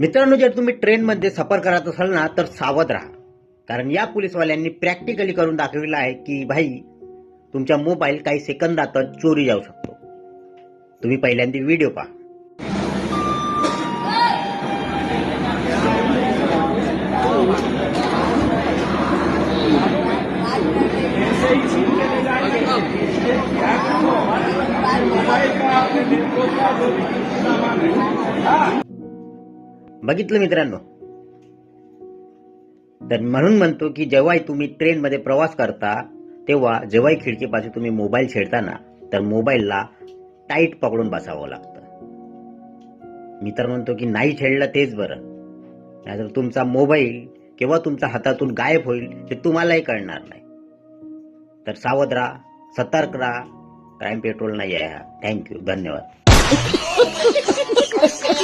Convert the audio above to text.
मित्रांनो जर तुम्ही ट्रेनमध्ये सफर करत असाल ना तर सावध राहा. कारण या पोलिसवाल्यांनी प्रॅक्टिकली करून दाखविलं आहे की भाई तुमचा मोबाईल काही सेकंदातच चोरी जाऊ शकतो. तुम्ही पहिल्यांदा व्हिडिओ पहा. बघितलं मित्रांनो? तर म्हणून म्हणतो की जेव्हाही तुम्ही ट्रेनमध्ये प्रवास करता तेव्हा जेव्हाही खिडकीपासून तुम्ही मोबाईल छेडताना तर मोबाईलला टाईट पकडून बसावं लागतं. मी तर म्हणतो की नाही छेडलं तेच बरं. नाहीतर तुमचा मोबाईल किंवा तुमच्या हातातून गायब होईल ते तुम्हालाही कळणार नाही. तर सावध राहा सतर्क राहा. क्राईम पेट्रोल नाही आहे हा. थँक्यू धन्यवाद.